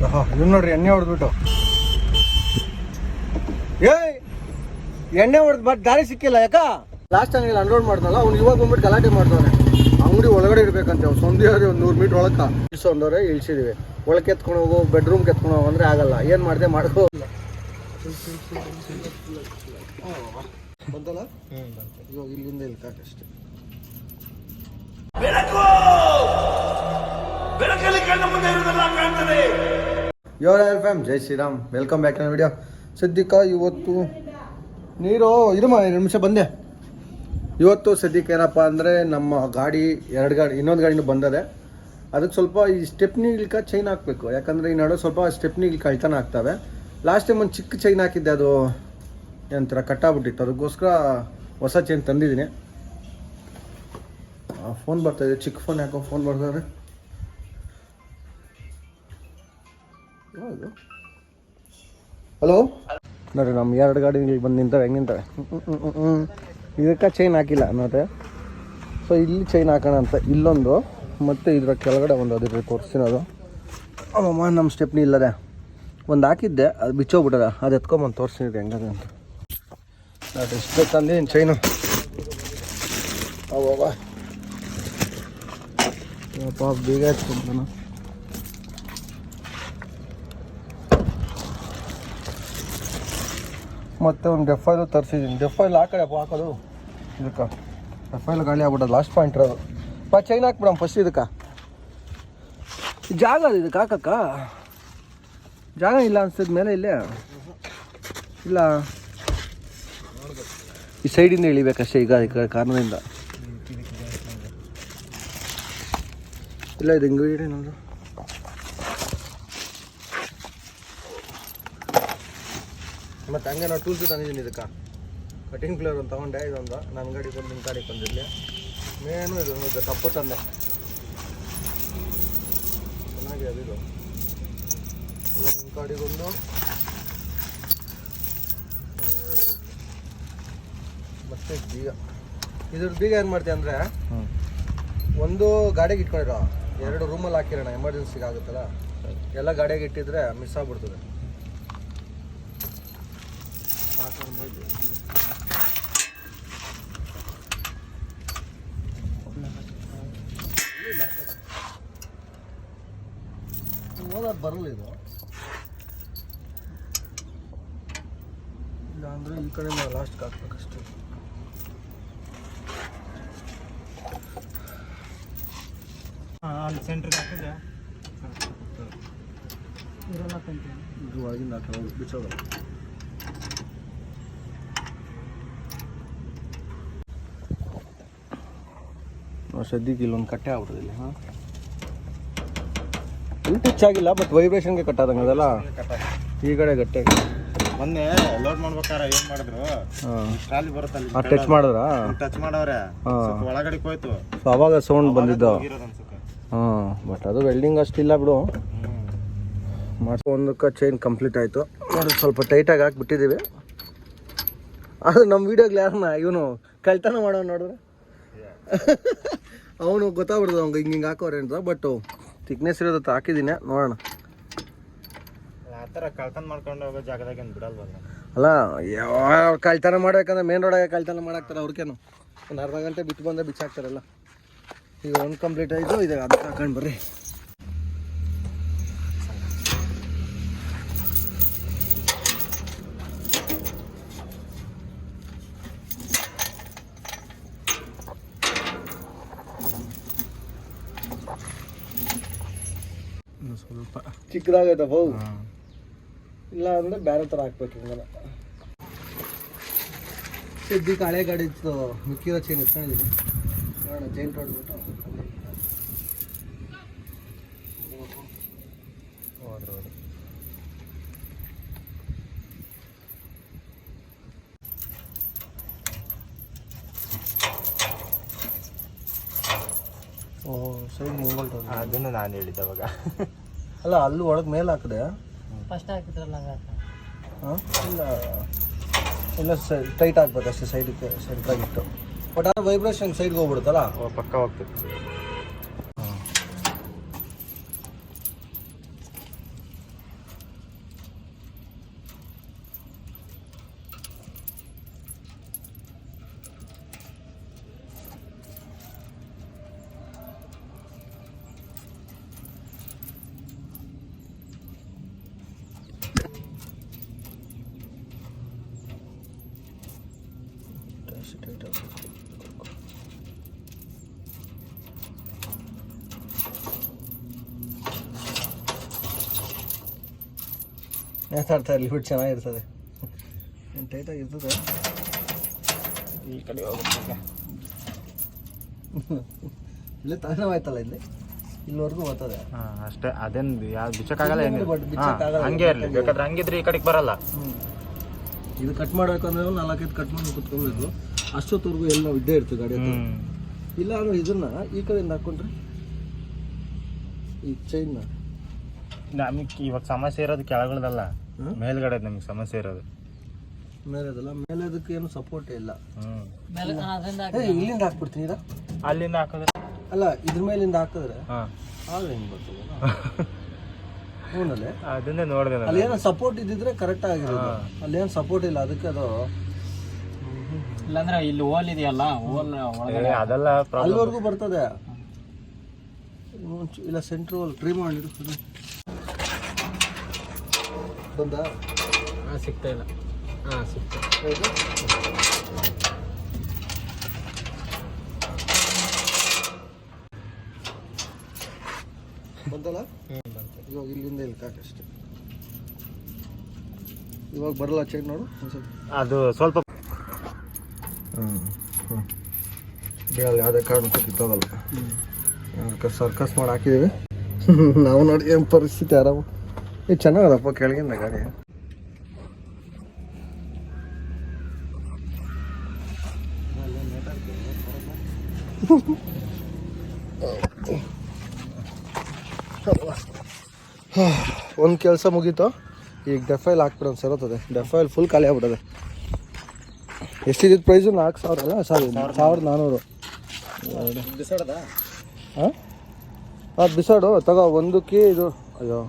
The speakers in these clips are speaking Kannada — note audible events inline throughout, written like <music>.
ಇವ್ ನೋಡ್ರಿ ಎಣ್ಣೆ ಹೊಡೆದ್ಬಿಟ್ಟು. ಏಯ್ ಎಣ್ಣೆ ಹೊಡೆದ್ ಬಟ್ ದಾರಿ ಸಿಕ್ಕಿಲ್ಲ ಯಾಕ? ಲಾಸ್ಟ್ ಟೈಮ್ ಇಲ್ಲಿ ಅನ್ಲೋಡ್ ಮಾಡ್ದಲ್ಲ ಅವ್ನು ಇವಾಗ ಬಂದ್ಬಿಟ್ಟು ಗಲಾಟೆ ಮಾಡ್ತಾನೆ ಅಂಗಡಿ ಒಳಗಡೆ ಇರ್ಬೇಕಂತೆ ಅವ್ನು ಅವ್ರಿ ಒಂದು ನೂರು ಮೀಟರ್ ಒಳಕ ಇಳಿಸೋಂದವ್ರೆ ಇಳಿಸಿದೀವಿ. ಒಳಕ್ಕೆ ಎತ್ಕೊಂಡು ಹೋಗು ಬೆಡ್ರೂಮ್ ಎತ್ಕೊಂಡು ಹೋಗೋ ಅಂದ್ರೆ ಆಗಲ್ಲ. ಏನು ಮಾಡಿದೆ ಮಾಡ್ಕೋ. ಬಂತಲ್ಲ? ಇವಾಗ ಇಲ್ಲಿಂದ ಇಲ್ಲಿ ಕಾಕಷ್ಟೇ ಯೋರ್ ಎಲ್ ಫ್ಯಾಮ್ ಜೈ ಶ್ರೀರಾಮ್ ವೆಲ್ಕಮ್ ಬ್ಯಾಕ್ ನನ್ನ ವಿಡಿಯೋ ಸದ್ಯಕ್ಕ ಇವತ್ತು ನೀರು, ಇರುಮ, ಎರಡು ನಿಮಿಷ ಬಂದೆ. ಇವತ್ತು ಸದ್ಯಕ್ಕೆ ಏನಪ್ಪ ಅಂದರೆ ನಮ್ಮ ಗಾಡಿ ಎರಡು ಗಾಡಿ, ಇನ್ನೊಂದು ಗಾಡಿನೂ ಬಂದದೆ. ಅದಕ್ಕೆ ಸ್ವಲ್ಪ ಈ ಸ್ಟೆಪ್ನಿ ಇಳ್ಕ ಚೈನ್ ಹಾಕಬೇಕು. ಯಾಕಂದರೆ ಈ ನಡುವೆ ಸ್ವಲ್ಪ ಸ್ಟೆಪ್ನಿ ಇಳ್ಕ ಕಳ್ತನ ಆಗ್ತವೆ. ಲಾಸ್ಟ್ ಟೈಮ್ ಒಂದು ಚಿಕ್ಕ ಚೈನ್ ಹಾಕಿದ್ದೆ, ಅದು ಏನಂತರ, ಕಟ್ಟಾಗ್ಬಿಟ್ಟಿತ್ತು. ಅದಕ್ಕೋಸ್ಕರ ಹೊಸ ಚೈನ್ ತಂದಿದ್ದೀನಿ. ಫೋನ್ ಬರ್ತಾಯಿದೆ ಚಿಕ್ಕ ಫೋನ್ ಯಾಕೋ ಫೋನ್ ಬರ್ತಾರೆ ಹಲೋ ನೋಡ್ರಿ ನಮ್ಮ ಎರಡು ಗಾಡಿ ಇಲ್ಲಿ ಬಂದು ನಿಂತವೆ, ಹೆಂಗೆ ನಿಂತವೆ? ಇದಕ್ಕೆ ಚೈನ್ ಹಾಕಿಲ್ಲ, ನೋಡ್ರಿ. ಸೊ ಇಲ್ಲಿ ಚೈನ್ ಹಾಕೋಣ ಅಂತ. ಇಲ್ಲೊಂದು, ಮತ್ತು ಇದರ ಕೆಳಗಡೆ ಒಂದು ಅದಿರ ತೋರಿಸಿರೋದು ಅವಮ್ಮ ನಮ್ಮ ಸ್ಟೆಪ್ನಿ ಇಲ್ಲದೆ. ಒಂದು ಹಾಕಿದ್ದೆ, ಅದು ಬಿಚ್ಚೋಗ್ಬಿಟ್ಟದ. ಅದು ಎತ್ಕೊಂಬಂದು ತೋರಿಸಿದ್ರಿ ಹೆಂಗದ ಅಂತ. ನೋಡ್ರಿ ಇಷ್ಟು ಏನು ಚೈನು ಅವ್ವಾ ಯಪ್ಪ, ಬೇಗ ಮತ್ತೆ ಒಂದು ಡೆಫೈಲು ತರಿಸಿದ್ದೀನಿ ಡೆಫೈಲ್ ಆ ಕಡೆ ಹಾಕೋದು ಇದಕ್ಕೆ. ಡೆಫೈಲ್ ಗಾಳಿ ಆಗ್ಬಿಡೋದು ಲಾಸ್ಟ್ ಪಾಯಿಂಟ್ ಇರೋದು. ಬಾ ಚೈನ್ ಹಾಕ್ಬಿಡಮ್ ಫಸ್ಟ್ ಇದಕ್ಕೆ. ಜಾಗ ಅದು ಇದಕ್ಕೆ, ಹಾಕಕ್ಕ? ಜಾಗ ಇಲ್ಲ ಅನ್ಸಿದ ಮೇಲೆ ಇಲ್ಲೇ. ಇಲ್ಲ. ಈ ಸೈಡಿಂದ ಇಳಿಬೇಕಷ್ಟೇ ಈಗ, ಈ ಕಾರಣದಿಂದ. ಇಲ್ಲ, ಇದು ಹಿಂಗೆ ಮತ್ತು ಹಂಗೆ ನಾವು ಟೂಲ್ಸ್ ತಂದಿದ್ದೀನಿ ಇದಕ್ಕೆ. ಕಟಿಂಗ್ ಪ್ಲೇಯರ್ ಒಂದು ತೊಗೊಂಡೆ ಇದೊಂದು. ನನ್ನ ಗಾಡಿ ಬಂದು ನಿಮ್ಮ ಗಾಡಿ ಬಂದಿರಲಿ ಮೇನು ಇದು ಇದು ತಪ್ಪು ತಂದೆ. ಚೆನ್ನಾಗಿ ಅದಿದು ನಿಮ್ಮ ಗಾಡಿಗೊಂದು ಮತ್ತೆ ಬೀಗ. ಇದ್ರ ಬೀಗ ಏನು ಮಾಡ್ತೀಯ ಅಂದರೆ ಒಂದು ಗಾಡಿಗೆ ಇಟ್ಕೊಂಡಿರೋ ಎರಡು ರೂಮಲ್ಲಿ ಹಾಕಿರೋಣ ಎಮರ್ಜೆನ್ಸಿಗೆ ಆಗುತ್ತಲ್ಲ? ಎಲ್ಲ ಗಾಡಿಗೆ ಇಟ್ಟಿದ್ರೆ ಮಿಸ್ ಆಗ್ಬಿಡ್ತದೆ. ಓದೋದು ಬರಲ್ಲ ಇದು. ಇಲ್ಲ ಅಂದರೆ ಈ ಕಡೆ ನಾವು ಲಾಸ್ಟ್ಗೆ ಹಾಕ್ಬೇಕಷ್ಟೇ. ಅಲ್ಲಿ ಸೆಂಟ್ರಿಗೆ ಹಾಕಿದ್ರೆ. ಇದು ಒಳಗಿಂದ ಹಾಕೋದು ಬಿಚ್ಚೋದು. ಸದ್ಯಕ್ಕೆ ಇಲ್ಲೊಂದು ಕಟ್ಟೆ ಆಗ್ಬಿಡೋದಿಲ್ಲ ಇಲ್ಲಿ ಹಾಂ? ಇಲ್ಲಿ ಟಚ್ ಆಗಿಲ್ಲ ಬಟ್ ವೈಬ್ರೇಷನ್ಗೆ ಕಟ್ಟಾದಂಗೆ ಅದಲ್ಲ? ಈ ಕಡೆ ಗಟ್ಟೆ ಮೊನ್ನೆ ಲೋಡ್ ಮಾಡ್ಬೇಕಾರ ಏನ್ ಮಾಡಿದ್ರು? ಟ್ರಾಲಿ ಬರುತ್ತಲ್ಲ ಟಚ್ ಮಾಡಿದ್ರಾ? ಟಚ್ ಮಾಡವ್ರೆ. ಒಳಗಡೆ ಹೋಯ್ತು. ಸೊ ಅವಾಗ ಸೌಂಡ್ ಬಂದಿದ್ದು. ಹಾಂ ಬಟ್ ಅದು ವೆಲ್ಡಿಂಗ್ ಅಷ್ಟಿಲ್ಲ ಬಿಡು. ಮಾಡ್ಕೊ ಒಂದಕ್ಕೆ ಚೈನ್ ಕಂಪ್ಲೀಟ್ ಆಯಿತು. ನೋಡಿ ಸ್ವಲ್ಪ ಟೈಟಾಗಿ ಹಾಕ್ಬಿಟ್ಟಿದ್ದೀವಿ. ಅದು ನಮ್ಮ ವೀಡಿಯೋಗ್ಲಿ ಯಾರನ್ನ ಇವನು ಕಳ್ತನ ಮಾಡೋ ನೋಡಿದ್ರೆ? <laughs> ಅವನು ಗೊತ್ತಾಗ್ಬಿಡ್ತದೆ ಅವ್ನಿಗೆ ಹಿಂಗೆ ಹಿಂಗೆ ಹಾಕೋರೆ ಅಂತ ಬಟ್ ಥಿಕ್ನೆಸ್ ಇರೋದ ಹಾಕಿದ್ದೀನಿ ನೋಡೋಣ. ಆ ಥರ ಕಳ್ತನ ಮಾಡ್ಕೊಂಡು ಹೋಗೋ ಜಾಗದಾಗ ಏನು ಬಿಡಲ್ವಲ್ಲ? ಅಲ್ಲ ಯಾವ ಕಳ್ತನ ಮಾಡ್ಬೇಕಂದ್ರೆ ಮೇನ್ ರೋಡಾಗೆ ಕಳ್ತನ ಮಾಡಾಕ್ತಾರೆ ಅವ್ರಿಗೇನು ಒಂದು ಅರ್ಧ ಗಂಟೆ ಬಿಟ್ಟು ಬಂದರೆ ಬಿಚ್ಚಾಕ್ತಾರಲ್ಲ. ಈಗ ಒಂದು ಕಂಪ್ಲೀಟ್ ಆಯಿತು ಈಗ ಅದಕ್ಕೆ ಹಾಕೊಂಡು ಬರ್ರಿ. ಸ್ವಲ್ಪ ಚಿಕ್ಕದಾಗೈತೆ ಬೌ ಇಲ್ಲ ಅಂದ್ರೆ ಬೇರೆ ಥರ ಹಾಕ್ಬೇಕು ಹಿಂಗಲ್ಲ ಸದ್ಯಕ್ಕೆ ಹಳೆ ಗಾಡಿ ಇತ್ತು ಮಿಕ್ಕಿರೋ ಚೈನ್ ಇಟ್ಕೊಂಡಿದ್ದೀನಿ ನೋಡೋಣ ಜೈಂಟ್ ಹೊಡೆದ್ಬಿಟ್ಟು ಹೋದ್ರು ಹೋದ್ರು. ಓ ಸೈಡ್ ಮುಂಗಲ್ ಅದನ್ನು ನಾನು ಹೇಳಿದ್ದೆ ಅವಾಗ ಅಲ್ಲ ಅಲ್ಲಿ ಒಳಗೆ ಮೇಲೆ ಹಾಕಿದೆ? ಫಸ್ಟ್ ಹಾಕಿದ್ರಲ್ಲ ಹಾಂ? ಇಲ್ಲ. ಇಲ್ಲ ಸೈ ಟೈಟ್ ಆಗ್ಬೇಕು ಅಷ್ಟೇ ಸೈಡಿಗೆ ಸೆಂಟ್ರಾಗಿಟ್ಟು ಬಟ್ ಆ ವೈಬ್ರೇಷನ್ ಸೈಡ್ಗೆ ಹೋಗ್ಬಿಡುತ್ತಲ್ಲ? ಪಕ್ಕ ಹೋಗ್ತಿತ್ತು. ಮಾತಾಡ್ತಾ ಇರಲಿ ಬಿಟ್ಟು ಚೆನ್ನಾಗಿರ್ತದೆ ಟೈಟಾಗಿ ಇರ್ತದೆ ಈ ಕಡೆ ಹೋಗುತ್ತೆ ಇಲ್ಲೇ ಆಯ್ತಲ್ಲ ಇಲ್ಲಿ? ಇಲ್ಲಿವರೆಗೂ ಬರ್ತದೆ ಹಾಂ ಅಷ್ಟೇ ಅದೇನ್ ಯಾವ್ದು ಬಿಚ್ಚಕ್ಕಾಗಲ್ಲ ಏನಿಲ್ಲ. ಹಂಗೆ ಇರ್ಲಿ ಬೇಕಾದ್ರೆ ಹಂಗಿದ್ರೆ ಈ ಕಡೆಗೆ ಬರಲ್ಲ. ಇದು ಕಟ್ ಮಾಡ್ಬೇಕಂದ್ರೆ ನಾಲ್ಕೈದು ಕಟ್ ಮಾಡಿ ಕುತ್ಕೊಬೇಕು. ಅಷ್ಟೊತ್ತವರೆಗೂ ಎಲ್ಲ ನಾವು ಇದ್ದೇ ಇರ್ತೀವಿ ಗಾಡಿ ಹತ್ರ. ಇಲ್ಲ ಅಂದ್ರೆ ಇದನ್ನ ಈ ಕಡೆಯಿಂದ ಹಾಕೊಂಡ್ರೆ ಈ ಚೈನ್ನ ನಮಗೆ ಇವಾಗ ಸಮಸ್ಯೆ ಇರೋದು ಕೆಳಗಳದಲ್ಲ? ಮೇಲ್ಗಡೆ ನಮಗೆ ಸಮಸ್ಯೆ ಇರೋದು. ಮೇಲೆ ಅದಲ್ಲ ಮೇಲೆ ಅದಕ್ಕೆ ಏನು ಸಪೋರ್ಟ್ ಇಲ್ಲ. ಹ್ಮ್. ಏ, ಇಲ್ಲಿಂದ ಹಾಕ್ಬಿಡ್ತೀನಿ ಇದ ಅಲ್ಲಿಂದ ಹಾಕಿದ್ರೆ? ಅಲ್ಲ ಇದ್ರ ಮೇಲಿಂದ ಹಾಕಿದ್ರೆ ಹಾ. ಆಗ ಹೆಂಗ್ ಬರ್ತದೆ <laughs> ಹ್ಞೂನಲ್ಲೇ ಅದನ್ನೇ ನೋಡಿದೆ ನಾನು. ಅಲ್ಲಿ ಏನೋ ಸಪೋರ್ಟ್ ಇದ್ದಿದ್ರೆ ಕರೆಕ್ಟ್ ಆಗಿರೋದು. ಅಲ್ಲಿ ಏನು ಸಪೋರ್ಟ್ ಇಲ್ಲ ಅದಕ್ಕೆ ಅದು ಇಲ್ಲಾಂದ್ರೆ ಇಲ್ಲಿ ಹೋಲ್ ಇದೆಯಲ್ಲ ಹೋಲ್ ಏ, ಅದೆಲ್ಲ ಪ್ರಾಬ್ಲಮ್ ಅಲ್ಲಿವರೆಗೂ ಬರ್ತದೆ. ಇಲ್ಲ ಸೆಂಟ್ರ್ ಟ್ರೀ ಮಾಡಿರು ಬಂದಾ? ಹಾಂ ಸಿಗ್ತಾ ಇಲ್ಲ. ಹಾಂ ಸಿಗ್ತಾ ಹೌದು? ಬಂತಲ್ಲ? ಇವಾಗ ಇಲ್ಲಿಂದ ಇಲ್ಲಿ ಕಾಕಷ್ಟೆ ಇವಾಗ ಬರಲ್ಲ ಚೆಕ್ ನೋಡು ಅದು ಸ್ವಲ್ಪ ಹ್ಞೂ ಅಲ್ಲಿ ಯಾವುದೇ ಕಾರಣಕ್ಕೂ ಕಿತ್ತೋಗಲ್ಲ ಸರ್ಕಸ್ ಮಾಡಿ ಹಾಕಿದ್ದೀವಿ. <laughs> ನಾವು ನೋಡಿ ಏನು ಪರಿಸ್ಥಿತಿ ಆರಾಮ. ಇದು ಚೆನ್ನಾಗದಪ್ಪ ಕೆಳಗಿಂದ ಗಾಡಿ. <laughs> ಒಂದು ಕೆಲಸ ಮುಗೀತು? ಈಗ ಡೆಫೈಲ್ ಹಾಕ್ಬಿಡೋದು ಸರೋತದೆ ಡೆಫೈಲ್ ಫುಲ್ ಖಾಲಿ ಆಗ್ಬಿಡೋದೆ. ಎಷ್ಟಿದ್ದು ಪ್ರೈಸು ನಾಲ್ಕು ಸಾವಿರ ಅಲ್ಲ? ಸಾರಿ ಸಾವಿರದ ನಾನ್ನೂರು ಹಾಂ? ಅದು ಬಿಸಾಡು ತಗೋ ಒಂದಕ್ಕೆ ಇದು ಅಯ್ಯೋ.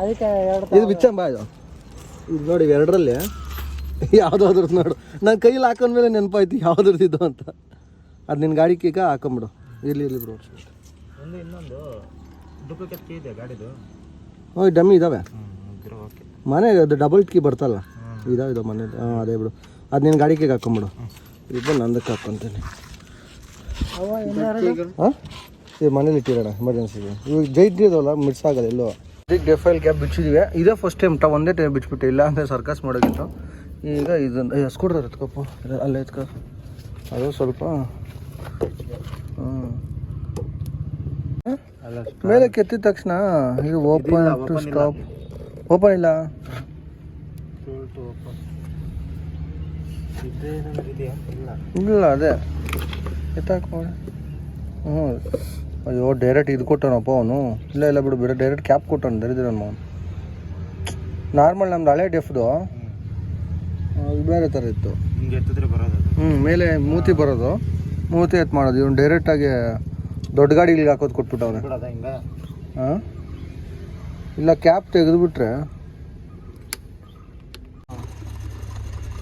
ಅದಕ್ಕೆ ಎರಡು ಇದು ಬಿಚ್ಚಂಬ ಇದು. ಇದು ನೋಡಿ ಎರಡರಲ್ಲಿ. ಯಾವುದಾದ್ರದ್ದು ನೋಡು. ನನ್ನ ಕೈಲಿ ಹಾಕೊಂಡ್ಮೇಲೆ ನೆನಪಾಯ್ತು ಯಾವ್ದ್ರದ್ದು ಇದು ಅಂತ. ಅದು ನಿನ್ನ ಗಾಡಿ ಕೀಗ ಹಾಕೊಂಬಿಡು. ಇರಲಿ ಇರಲಿ ಬ್ರೋ ಒಂದು ಇನ್ನೊಂದು ಡೂಪ್ಲಿಕೇಟ್ ಕೀ ಇದೆ ಗಾಡಿದು. ಹ್ಞೂ ಡಮ್ಮಿ ಇದ್ದಾವೆ ಮನೆ ಅದು ಡಬಲ್ ಕೀ ಬರ್ತಲ್ಲ. ಇದಾವೆ ಇದಾವೆ ಮನೆ. ಹಾಂ ಅದೇ ಬಿಡು. ಅದು ನಿನ್ನ ಗಾಡಿ ಕೀಗೆ ಹಾಕೊಂಬಿಡು. ಇದು ನಂದಕ್ಕೆ ಹಾಕೊಂತೀನಿ. ಹಾಂ? ಮನೇಲಿ ಇಟ್ಟಿರೋಣ ಎಮರ್ಜೆನ್ಸಿಗೆ ಇವಾಗ ಜೈಟ್ ಇದಲ್ಲ ಮಿಸ್ ಆಗಲ್ಲ ಎಲ್ಲೋ ಇದಕ್ಕೆ ಡೆಫೈಲ್ ಕ್ಯಾಪ್ ಬಿಚ್ಚಿದ್ವಿ. ಇದೇ ಫಸ್ಟ್ ಟೈಮ್ ಟ ಒಂದೇ ಟೈಮ್ ಬಿಚ್ಚಿಬಿಟ್ಟು ಇಲ್ಲ ಅಂದರೆ ಸರ್ಕಸ್ ಮಾಡೋಕ್ಕಿಂತ ಈಗ ಇದನ್ನು ಸ್ಕೂಟರ್ ಎತ್ಕೊಪ್ಪ. ಅಲ್ಲೇ ಎತ್ಕೊ. ಅದು ಸ್ವಲ್ಪ ಮೇಲೆ ಕೆತ್ತಿದ ತಕ್ಷಣ ಇದು ಓಪನ್ ಟು ಸ್ಟಾಪ್ ಓಪನ್ ಇಲ್ಲ. ಇಲ್ಲ. ಇಲ್ಲ. ಅದೇ. ಎತ್ತಾಕ ಹ್ಞೂ ಅಯ್ಯೋ ಡೈರೆಕ್ಟ್ ಇದು ಕೊಟ್ಟನಪ್ಪ ಅವನು. ಇಲ್ಲ ಇಲ್ಲ ಬಿಡು ಬಿಡು ಡೈರೆಕ್ಟ್ ಕ್ಯಾಪ್ ಕೊಟ್ಟನು ದರಿದ್ರಮ್ಮ ಅವನು. ನಾರ್ಮಲ್ ನಮ್ದು ಹಳೆ ಡೆಫ್ದು ಅದು ಬೇರೆ ಥರ ಇತ್ತು. ಹ್ಞೂ ಮೇಲೆ ಮೂತಿ ಬರೋದು. ಮೂತಿ ಎತ್ತು ಮಾಡೋದು. ಇವನು ಡೈರೆಕ್ಟಾಗಿ ದೊಡ್ಡ ಗಾಡಿಗಳಿಗೆ ಹಾಕೋದು ಹಿಂಗ? ಹಾಂ? ಇಲ್ಲ ಕ್ಯಾಪ್ ತೆಗೆದುಬಿಟ್ರೆ.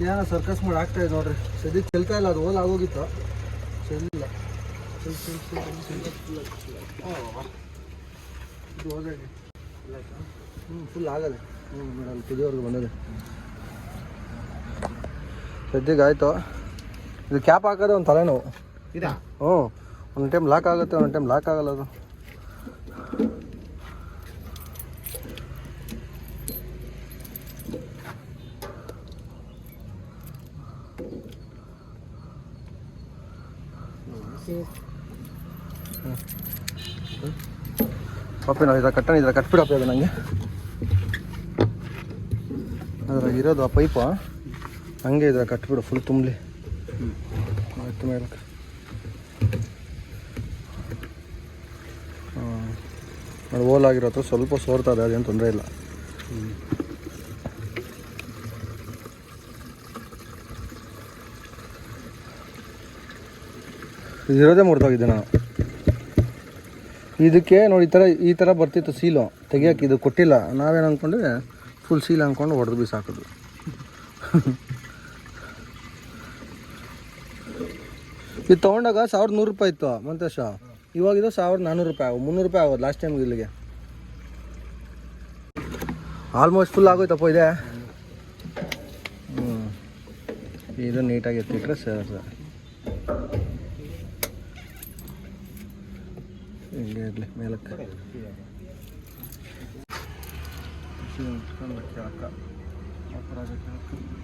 ಏನೋ ಸರ್ಕಸ್ ಮಾಡಿ ಆಗ್ತಾ ಇದೆ ನೋಡ್ರಿ. ಸದ್ಯಕ್ಕೆ ಚೆಲ್ತಾ ಇಲ್ಲ ಅದು ಓಲ್ ಆಗೋಗಿತ್ತು. ಚೆಲ್ಲಿಲ್ಲ ಹ್ಞೂ ಫುಲ್ ಆಗದೆ ಹ್ಞೂ ಮೇಡಮ್ ತುದಿವರೆಗೂ ಬಂದಿದೆ ಸದ್ಯಕ್ಕೆ ಆಯಿತು ಇದು ಕ್ಯಾಪ್ ಹಾಕೋದು ಒಂದು ತಲೆನೋವು. ಇದಾ? ಹ್ಞೂ. ಒಂದು ಟೈಮ್ ಲಾಕ್ ಆಗುತ್ತೆ ಒಂದು ಟೈಮ್ ಲಾಕ್ ಆಗಲ್ಲ ಅದು. ಪಾಪಿ ನಾವು ಇದಾಗ ಕಟ್ಟಣ, ಇದ್ರೆ ಕಟ್ಬಿಡಪ್ಪ ಇದು ನನಗೆ ಅದ್ರಾಗ ಇರೋದು ಆ ಪೈಪು. ಹಂಗೆ ಇದ್ರೆ ಕಟ್ಬಿಡು ಫುಲ್ ತುಂಬಲಿ. ಆಯ್ತು ಮೇಲಕ್ಕೆ. ಹಾಂ ಓಲ್ ಆಗಿರತ್ತೆ ಸ್ವಲ್ಪ ಸೋರ್ತಾ ಇದೆ, ಅದೇನು ತೊಂದರೆ ಇಲ್ಲ. ಇದಿರೋದೇ ಮುರಿದೋಗಿದ್ದೆ ನಾನು. ಇದಕ್ಕೆ ನೋಡಿ, ಈ ಥರ ಈ ಥರ ಬರ್ತಿತ್ತು ಸೀಲು. ತೆಗಿಯೋಕೆ ಇದು ಕೊಟ್ಟಿಲ್ಲ. ನಾವೇನು ಅಂದ್ಕೊಂಡ್ರೆ ಫುಲ್ ಸೀಲ್ ಅಂದ್ಕೊಂಡು ಹೊಡೆದು ಬಿಸಾಕೋದು <laughs> ಇದು ತೊಗೊಂಡಾಗ ಸಾವಿರದ ನೂರು ರೂಪಾಯಿ ಇತ್ತು, ಮಂತೇಶ. ಇವಾಗ ಇದು ಸಾವಿರದ ನಾನ್ನೂರು ರೂಪಾಯಿ ಆಗೋದು ಮುನ್ನೂರು ರೂಪಾಯಿ ಆಗೋದು ಲಾಸ್ಟ್ ಟೈಮ್ ಇಲ್ಲಿಗೆ. ಆಲ್ಮೋಸ್ಟ್ ಫುಲ್ ಆಗೋಯ್ತಪ್ಪ ಇದೆ. ಇದು ನೀಟಾಗಿ ಎತ್ತಿಟ್ರೆ ಸರ್ ಸರ್. ಹಿಂಗೆ ಇರಲಿ ಮೇಲಕ್ಕೆ. ಕೇಳಕ್ಕ ಥರ ಕೇಳಕ್ಕ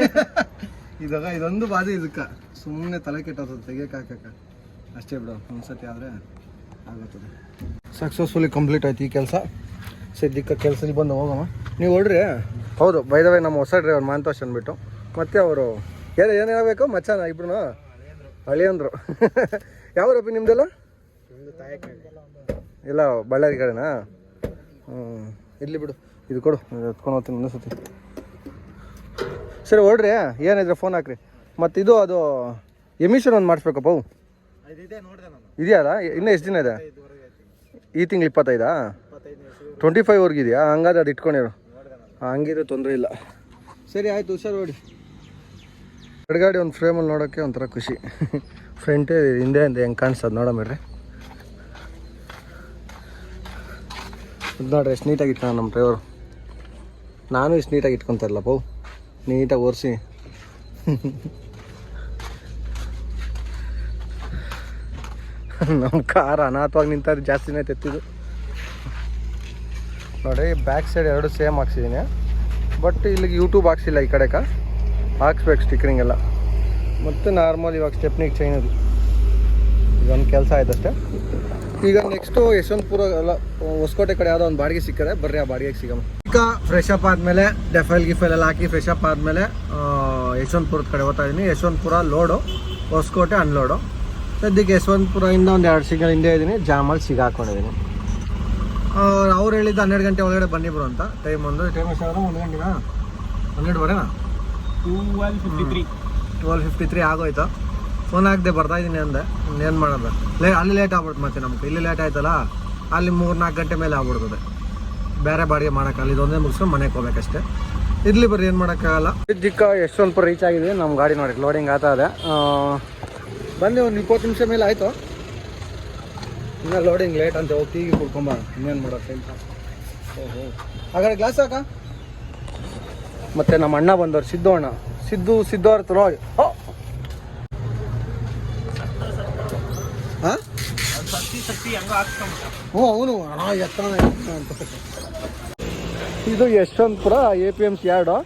<laughs> ಇದಾಗ ಇದೊಂದು ಬಾಧೆ ಇದಕ್ಕೆ. ಸುಮ್ಮನೆ ತಲೆ ಕೆಟ್ಟದ ತೆಗಿಯಕ್ಕೆ ಅಷ್ಟೇ ಬಿಡು, ಒಂದ್ಸತಿ ಆದರೆ ಆಗುತ್ತದೆ. ಸಕ್ಸಸ್ಫುಲಿ ಕಂಪ್ಲೀಟ್ ಆಯ್ತು ಈ ಕೆಲಸ. ಸದ್ಯಕ್ಕೆ ಕೆಲಸದಲ್ಲಿ ಬಂದು ಹೋಗಮ್ಮ. ನೀವು ಹೊಡ್ರಿ ಹೌದು ಬೈದವೇ ನಮ್ಮ ಹೊಸ ಡ್ರೈವರ್ ಮಾಂತೋಷ್ ಅಂದ್ಬಿಟ್ಟು. ಮತ್ತೆ ಅವರು ಏನು ಏನು ಹೇಳ್ಬೇಕು? ಮಚ್ಚಾನ ಇಬ್ರು ಹಳಿಯಂದ್ರು <laughs> ಯಾವ್ರಪ್ಪ ನಿಮ್ದೆಲ್ಲ? ಇಲ್ಲ, ಬಳ್ಳಾರಿ ಕಡೆನಾ? ಹ್ಞೂ ಇಲ್ಲಿ ಬಿಡು. ಇದು ಕೊಡು, ಎತ್ಕೊಂಡು ಹೋಗ್ತೀನಿ ಇನ್ನೊಂದು ಸತಿ ಸರಿ ಹೊಡ್ರಿ ಏನಿದ್ರೆ ಫೋನ್ ಹಾಕ್ರಿ. ಮತ್ತು ಇದು ಅದು ಎಮಿಷನ್ ಒಂದು ಮಾಡಿಸ್ಬೇಕಪ್ಪ ಅವು ಇದೆಯಲ್ಲ ಇನ್ನೂ ಎಷ್ಟು ದಿನ ಇದೆ? ಈ ತಿಂಗಳು ಇಪ್ಪತ್ತೈದಾ? ಟ್ವೆಂಟಿ ಫೈವ್ವರೆಗೆ ಇದೆಯಾ? ಹಂಗಾದ್ರೆ ಅದು ಇಟ್ಕೊಂಡಿರು. ಹಂಗಿದ್ರೆ ತೊಂದರೆ ಇಲ್ಲ. ಸರಿ ಆಯಿತು ಹುಷಾರು ನೋಡಿ ಎಡಗಾಡಿ ಒಂದು ಫ್ರೇಮಲ್ಲಿ ನೋಡೋಕ್ಕೆ ಒಂಥರ ಖುಷಿ. ಫ್ರಂಟೇ ಹಿಂದೆ ಹಿಂದೆ ಹೆಂಗೆ ಕಾಣಿಸ್ತದೆ ನೋಡಮ್ರಿ ಇದು ನೋಡ್ರಿ ಎಷ್ಟು ನೀಟಾಗಿ ಇಟ್ಕೊಂಡು ನಮ್ಮ ಡ್ರೈವರು ನಾನು ಇಷ್ಟು ನೀಟಾಗಿ ಇಟ್ಕೊತಾರಲ್ಲ ಪೌ ನೀಟಾಗಿ ಒರೆಸಿ. ನಮ್ಮ ಕಾರ್ ಅನಾಥವಾಗಿ ನಿಂತಾರೆ ಜಾಸ್ತಿನೇ ತೆತ್ತಿದ್ದು. ನೋಡಿ ಬ್ಯಾಕ್ ಸೈಡ್ ಎರಡು ಸೇಮ್ ಹಾಕ್ಸಿದ್ದೀನಿ ಬಟ್ ಇಲ್ಲಿಗೆ ಯೂಟ್ಯೂಬ್ ಹಾಕ್ಸಿಲ್ಲ ಈ ಕಡೆಕ. ಹಾಕ್ಸ್ಬೇಕು ಸ್ಟಿಕ್ಕರಿಂಗ್ ಎಲ್ಲ. ಮತ್ತು ನಾರ್ಮಲ್ ಇವಾಗ ಸ್ಟೆಪ್ನಿಗೆ ಚೈನ್ ಅದು. ಇದೊಂದು ಕೆಲಸ ಆಯ್ತಷ್ಟೇ. ಈಗ ನೆಕ್ಸ್ಟು ಯಶವಂತಪುರ ಅಲ್ಲ ಹೊಸಕೋಟೆ ಕಡೆ ಯಾವುದೋ ಒಂದು ಬಾಡಿಗೆ ಸಿಕ್ಕದೆ. ಬರ್ರಿ, ಆ ಬಾಡಿಗೆಗೆ ಸಿಗಮ್ಮ. ಈಗ ಫ್ರೆಶ್ ಅಪ್ ಆದಮೇಲೆ ಡೆಫೈಲ್ ಗಿಫೈಲ್ ಎಲ್ಲ ಹಾಕಿ ಫ್ರೆಶ್ ಅಪ್ ಆದಮೇಲೆ ಯಶವಂತಪುರದ ಕಡೆ ಹೋಗ್ತಾ ಇದ್ದೀನಿ ಯಶವಂತಪುರ ಲೋಡು ಹೊಸಕೋಟೆ ಅನ್ಲೋಡು. ಸದ್ಯಕ್ಕೆ ಯಶವಂತಪುರದಿಂದ ಒಂದು ಎರಡು ಸಿಂಗಲ್ ಹಿಂದೆ ಇದ್ದೀನಿ ಜಾಮಲ್ಲಿ ಸಿಗಾಕೊಂಡಿದ್ದೀನಿ ಅವ್ರು ಹೇಳಿದ್ದು ಹನ್ನೆರಡು ಗಂಟೆ ಒಳಗಡೆ ಬನ್ನಿ ಬರು ಅಂತ. ಟೈಮ್ ಒಂದು ಟೈಮ್ ಎಷ್ಟು ಒಂದು ಗಂಟೆನಾ? ಹನ್ನೆರಡುವರೆನಾ twelve fifty three twelve fifty three ಆಗೋಯ್ತು. ಫೋನ್ ಹಾಕ್ದೆ ಬರ್ತಾ ಇದ್ದೀನಿ ಅಂದೆ. ಏನು ಮಾಡೋದು? ಲೇ ಅಲ್ಲಿ ಲೇಟ್ ಆಗ್ಬಿಡ್ತು ಮತ್ತೆ ನಮ್ಗೆ. ಇಲ್ಲಿ ಲೇಟ್ ಆಯ್ತಲ್ಲ? ಅಲ್ಲಿ ಮೂರು ನಾಲ್ಕು ಗಂಟೆ ಮೇಲೆ ಆಗ್ಬಿಡ್ತದೆ. ಬೇರೆ ಬಾಡಿಗೆ ಮಾಡೋಕ್ಕಲ್ಲ ಇದೊಂದೇ ಮುಗಿಸ್ಕೊಂಡು ಮನೆಗೆ ಹೋಗ್ಬೇಕಷ್ಟೇ. ಇರಲಿ ಬರ್ರಿ, ಏನು ಮಾಡೋಕ್ಕಾಗಲ್ಲ. ದಿಕ್ಕ ಸ್ವಲ್ಪ ರೀಚ್ ಆಗಿದೆ. ನಮ್ಮ ಗಾಡಿ ನೋಡಿ ಲೋಡಿಂಗ್ ಆಗ್ತಾ ಇದೆ. ಬಂದು ಒಂದು ಇಪ್ಪತ್ತು ನಿಮಿಷ ಮೇಲೆ ಆಯಿತು. ಇನ್ನು ಲೋಡಿಂಗ್ ಲೇಟ್ ಅಂತ ಹೋಗಿ ತೀಗಿ ಕುಡ್ಕೊಂಬಾ ಇನ್ನೇನು ಮಾಡೋ ಟೈಮ್ ಓಹೋ. ಹಾಗಾದ್ರೆ ಗ್ಲಾಸ್ ಹಾಕ? ಮತ್ತೆ ನಮ್ಮ ಅಣ್ಣ ಬಂದವ್ರು ಸಿದ್ದು ಅಣ್ಣ ಸಿದ್ದು ಸಿದ್ದು ಅವ್ರ ಹತ್ರ ಹ್ಞೂ ಅವನು ಹಣ ಎತ್ತ ಅಂತ ಇದು Yeshwantpur A P M C yard?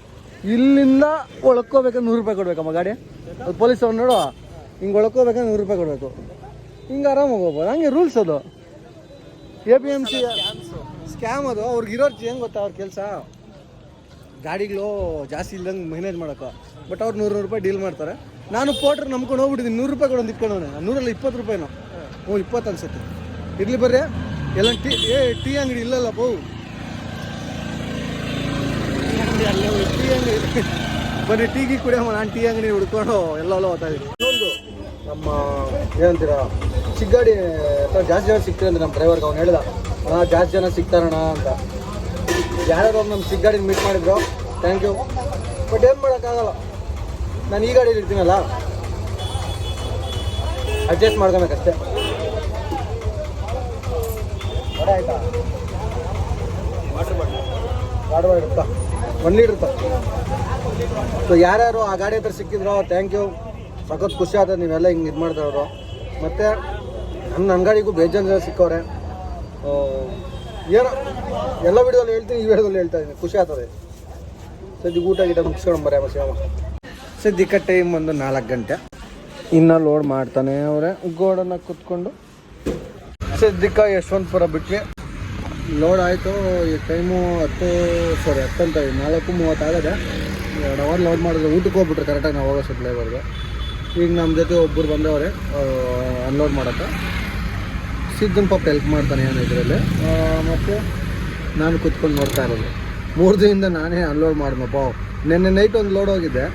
ಇಲ್ಲಿಂದ ಒಳ್ಕೋಬೇಕಂದ್ರೆ ನೂರು ರೂಪಾಯಿ ಕೊಡ್ಬೇಕಮ್ಮ ಗಾಡಿ. ಅದು ಪೊಲೀಸ್ ಅವ್ನು ನೋಡು ಹಿಂಗೆ ಒಳ್ಕೋಬೇಕಂದ್ರೆ ನೂರು ರೂಪಾಯಿ ಕೊಡಬೇಕು. ಹಿಂಗೆ ಆರಾಮಾಗಿ ಹೋಗ್ಬೋದು. ಹಂಗೆ ರೂಲ್ಸ್ ಅದು. A P M C scam ಅದು. ಅವ್ರಿಗೆ ಇರೋದು ಹೆಂಗೆ ಗೊತ್ತಾ ಅವ್ರ ಕೆಲಸ? ಗಾಡಿಗಳು ಜಾಸ್ತಿ ಇಲ್ದಂಗೆ ಮ್ಯಾನೇಜ್ ಮಾಡೋಕೆ ಬಟ್ ಅವ್ರು ನೂರು ನೂರು ರೂಪಾಯಿ ಡೀಲ್ ಮಾಡ್ತಾರೆ. ನಾನು ಪೋಟ್ರ್ ನಂಬ್ಕೊಂಡು ಹೋಗ್ಬಿಟ್ಟಿದ್ದೀನಿ ನೂರು ರೂಪಾಯಿ ಕೊಡೋದು ಇಟ್ಕೊಂಡವನೇ ನೂರಲ್ಲಿ ಇಪ್ಪತ್ತು ರೂಪಾಯಿನೋ. ಹ್ಞೂ ಇಪ್ಪತ್ತು ಅನ್ಸುತ್ತೆ. ಇರಲಿ ಬರ್ರಿ, ಎಲ್ಲ ಟೀ, ಏ, ಟೀ ಅಂಗಡಿ ಇಲ್ಲಲ್ಲ ಬೌ. ಟೀ ಅಂಗಡಿ ಬನ್ನಿ, ಟೀ ಗೀ ಕುಡಿಯಮ್ಮ, ನಾನು ಟೀ ಅಂಗಡಿ ಹುಡ್ಕೊಂಡು ಎಲ್ಲ ಹೋಗ್ತಾ ಇದ್ದೀನಿ. ನಮ್ಮ, ಏನಂತೀರ ಸಿಗ್ಗಾಡಿ ಹತ್ರ ಜಾಸ್ತಿ ಜನ ಸಿಗ್ತೀರ ಅಂದ್ರೆ ನಮ್ಮ ಡ್ರೈವರ್ಗೆ ಅವ್ನು ಹೇಳ್ದ. ಅಣ್ಣ, ಜಾಸ್ತಿ ಜನ ಸಿಗ್ತಾರಣ ಅಂತ. ಯಾರ್ಯಾರು ನಮ್ಮ ಸಿಗ್ಗಾಡಿನ ಮೀಟ್ ಮಾಡಿದ್ರು ಥ್ಯಾಂಕ್ ಯು ಬಟ್ ಏನು ಮಾಡೋಕ್ಕಾಗಲ್ಲ. ನಾನು ಈ ಗಾಡಿಯಲ್ಲಿ ಇರ್ತೀನಲ್ಲ. ಅಡ್ಜಸ್ಟ್ ಮಾಡ್ಕೊಬೇಕಷ್ಟೇ. ಆಯ್ತಾ ವಾಟರ್ ಒನ್ ಲೀಟ್ರ್ ಇರುತ್ತಾ ಸೊ ಯಾರ್ಯಾರು ಆ ಗಾಡಿ ಹತ್ರ ಸಿಕ್ಕಿದ್ರೋ ಥ್ಯಾಂಕ್ ಯು ಸಖತ್ ಖುಷಿ ಆಯ್ತದೆ ನೀವೆಲ್ಲ ಹಿಂಗೆ ಇದು ಮಾಡಿದವರು. ಮತ್ತು ನನ್ನ ನನ್ನ ಗಾಡಿಗೂ ಬೇಜಾನ್ ಜನ ಸಿಕ್ಕವ್ರೆ. ಏನೋ, ಎಲ್ಲ ವಿಡಿಯೋದಲ್ಲಿ ಹೇಳ್ತೀನಿ, ಈ ವಿಡಿಯೋದಲ್ಲಿ ಹೇಳ್ತಾ ಇದ್ದೀನಿ. ಖುಷಿ ಆಗ್ತದೆ. ಸದ್ಯ ಊಟ ಗೀಟ ಮುಗಿಸ್ಕೊಂಡು ಬರ ಶಿವಮ್ಮ ಸದ್ಯಕ್ಕೆ ಟೈಮ್ ಒಂದು ನಾಲ್ಕು ಗಂಟೆ. ಇನ್ನೂ ಲೋಡ್ ಮಾಡ್ತಾನೆ ಅವರೇ. ಗೋಡನ್ನ ಕುತ್ಕೊಂಡು ಸದ್ಯಕ್ಕೆ ಯಶವಂತಪುರ ಬಿಟ್ವಿ. ಲೋಡ್ ಆಯಿತು, ಈ ಟೈಮು ಹತ್ತು ಸಾರಿ ಹತ್ತಂತ ನಾಲ್ಕು ಮೂವತ್ತು ಆಗದೆ ಎರಡು ಅವರ್ ಲೋಡ್ ಮಾಡಿದ್ರೆ ಊಟಕ್ಕೆ ಹೋಗ್ಬಿಟ್ರೆ ಕರೆಕ್ಟಾಗಿ ನಾವು ಹೋಗೋ ಸಪ್ಲೈವರ್ಗೆ ಈಗ ನಮ್ಮ ಜೊತೆ ಒಬ್ಬರು ಬಂದವ್ರೆ ಅನ್ಲೋಡ್ ಮಾಡೋಕ್ಕೆ. ಸಿದ್ದನ್ ಪಾಪ ಹೆಲ್ಪ್ ಮಾಡ್ತಾನೆ ಏನು ಇದರಲ್ಲಿ. ಮತ್ತು ನಾನು ಕುತ್ಕೊಂಡು ನೋಡ್ತಾ ಇರೋದು. ಮೂರು ದಿನದಿಂದ ನಾನೇ ಅನ್ಲೋಡ್ ಮಾಡಿದ್ನಪ್ಪ ನಿನ್ನೆ ನೈಟ್ ಒಂದು ಲೋಡ್ ಹೋಗಿದ್ದೆ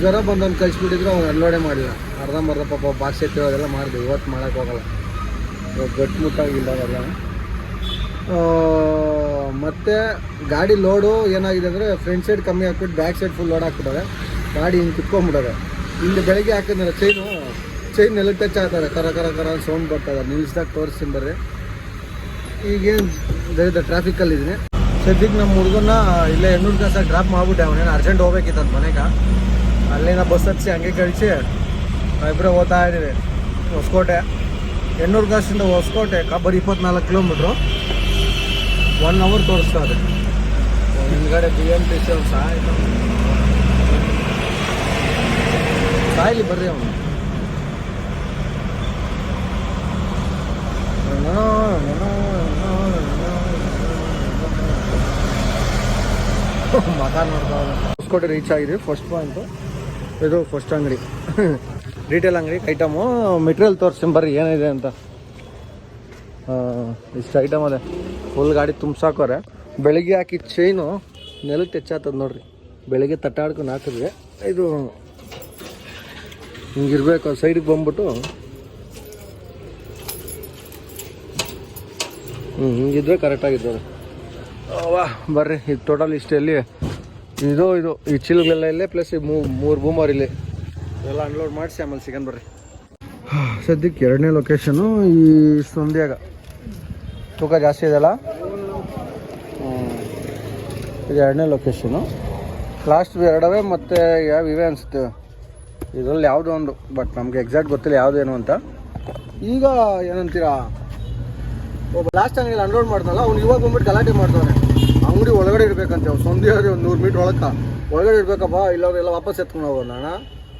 ಜ್ವರ ಬಂದೊಂದು ಕಳಿಸ್ಬಿಟ್ಟಿದ್ರು, ಅವ್ನು ಅನ್ಲೋಡೇ ಮಾಡಿಲ್ಲ. ಅರ್ಧಂಬರ್ಧ ಪಾಪ ಬಾಕ್ಸ್ ಎತ್ತಿರೋದೆಲ್ಲ ಮಾಡಿದೆ, ಇವತ್ತು ಮಾಡೋಕ್ಕೆ ಹೋಗಲ್ಲ. ಆ, ಮತ್ತೆ ಗಾಡಿ ಲೋಡು ಏನಾಗಿದೆ ಅಂದರೆ ಫ್ರಂಟ್ ಸೈಡ್ ಕಮ್ಮಿ ಹಾಕ್ಬಿಟ್ಟು ಬ್ಯಾಕ್ ಸೈಡ್ ಫುಲ್ ಲೋಡ್ ಹಾಕ್ಬಿಟ್ಟಾರೆ ಗಾಡಿ ಹಿಂಗೆ ಕಿತ್ಕೊಂಡ್ಬಿಟ್ಟಾರೆ ಇಲ್ಲಿ ಬೆಳಗ್ಗೆ ಹಾಕಿದ್ರೆ ಚೈನು ಚೈನ್ ಎಲ್ಲ ಟಚ್ ಆಗ್ತಾರೆ ಕರ ಕರ ಕರ ಸೌಂಡ್ ಬರ್ತದೆ ನಿಲ್ಸ್ದಾಗ ತೋರಿಸ್ತೀನಿ ಬರ್ರಿ. ಈಗೇನು ದರಿದ ಟ್ರಾಫಿಕಲ್ಲಿದ್ದೀನಿ ಸದ್ಯಕ್ಕೆ ನಮ್ಮ ಹುಡುಗನ್ನ ಇಲ್ಲೇ ಎಣ್ಣೂರು ಕಾಸ ಡ್ರಾಪ್ ಮಾಡ್ಬಿಟ್ಟೆ. ಅವನೇನು ಅರ್ಜೆಂಟ್ ಹೋಗ್ಬೇಕಿತ್ತು ಅದು ಮನೆಗೆ. ಅಲ್ಲಿನ ಬಸ್ ಹಚ್ಚಿ ಹಂಗೆ ಕಳಿಸಿ ಇಬ್ಬರೇ ಓದ್ತಾ ಇದ್ದೀವಿ ಹೊಸಕೋಟೆ. ಎಣ್ಣೂರು ಕಾಸಿಂದ ಹೊಸಕೋಟೆ, ಕಬ್ಬರಿ ಇಪ್ಪತ್ನಾಲ್ಕು ಕಿಲೋಮೀಟ್ರು ಒನ್ ಅವರ್ ತೋರಿಸ್ತಾ ಇದೆ. ಹಿಂದ್ಗಡೆ ಬಿ ಎಂ ಟಿ ಸಿ ಅವ್ನು ಸಾಯ್ತು ಸಾಯ್ಲಿ ಬರ್ರಿ ಅವನು. ಮಗ ನೋಡ್ತಾ ಹೊಸಕೋಟೆ ರೀಚ್ ಆಗಿದೆ ಫಸ್ಟ್ ಪಾಯಿಂಟು ಇದು ಫಸ್ಟ್ ಅಂಗಡಿ. ರಿಟೇಲ್ ಅಂಗಡಿ ಐಟಮು ಮೆಟೀರಿಯಲ್ ತೋರಿಸ್ತೀನಿ ಬರ್ರಿ, ಏನಿದೆ ಅಂತ. ಇಷ್ಟು ಐಟಮ್ ಅದೇ. ಫುಲ್ ಗಾಡಿ ತುಂಬಿಸಾಕೋರೆ ಬೆಳಿಗ್ಗೆ ಹಾಕಿದ ಚೈನು ನೆಲಕ್ಕೆ ಹೆಚ್ಚಾತದ ನೋಡ್ರಿ. ಬೆಳಿಗ್ಗೆ ತಟ್ಟಾಡ್ಕೊಂಡು ಹಾಕಿದ್ವಿ ಇದು ಹಿಂಗಿರ್ಬೇಕು ಸೈಡಿಗೆ ಬಂದ್ಬಿಟ್ಟು. ಹ್ಞೂ ಹಿಂಗಿದ್ರೆ ಕರೆಕ್ಟಾಗಿದ್ದವ್ರೆ ವಾ, ಬರ್ರಿ, ಇದು ಟೋಟಲ್ ಇಷ್ಟೆಲ್ಲಿ ಇದು ಇದು, ಈ ಚಿಲ್ಗಳೆಲ್ಲ ಇಲ್ಲೇ ಪ್ಲಸ್ ಈ ಮೂ, ಮೂರು ಬೂಮರ್ ಇಲ್ಲಿ. ಎಲ್ಲ ಅನ್ಲೋಡ್ ಮಾಡಿಸಿ ಆಮೇಲೆ ಸಿಗನ್ ಬರ್ರಿ. ಸದ್ಯಕ್ಕೆ ಎರಡನೇ ಲೊಕೇಶನು ಈ ಸಂಧ್ಯಾಗ. ತೂಕ ಜಾಸ್ತಿ ಇದೆಯಲ್ಲ? ಹ್ಮ್. ಇದು ಎರಡನೇ ಲೊಕೇಶನು ಲಾಸ್ಟ್ ಎರಡವೇ ಮತ್ತು ಯಾವ ಇವೆ ಅನಿಸುತ್ತೆ? ಇದರಲ್ಲಿ ಯಾವುದೋ ಒಂದು ಬಟ್ ನಮಗೆ ಎಕ್ಸಾಕ್ಟ್ ಗೊತ್ತಿಲ್ಲ ಯಾವುದೇನು ಅಂತ. ಈಗ ಏನಂತೀರಾ? ಒಬ್ಬ ಲಾಸ್ಟ್ ಅಂಗಡಿ ಅನ್ಲೋಡ್ ಮಾಡ್ದಲ್ಲ ಅವ್ನು ಇವಾಗ ಬಂದ್ಬಿಟ್ಟು ಗಲಾಟೆ ಮಾಡ್ತಾನೆ ಅಂಗಡಿ ಒಳಗಡೆ ಇರಬೇಕಂತೆ ಅವ್ನು. ಸಂಧಿ ಒಂದು ನೂರು ಮೀಟ್ರ್ ಒಳಗೆ ಒಳಗಡೆ ಇರ್ಬೇಕಪ್ಪ ಇಲ್ಲವ್ರೆಲ್ಲ ವಾಪಸ್ ಎತ್ಕೊಂಡು ಹೋಗೋ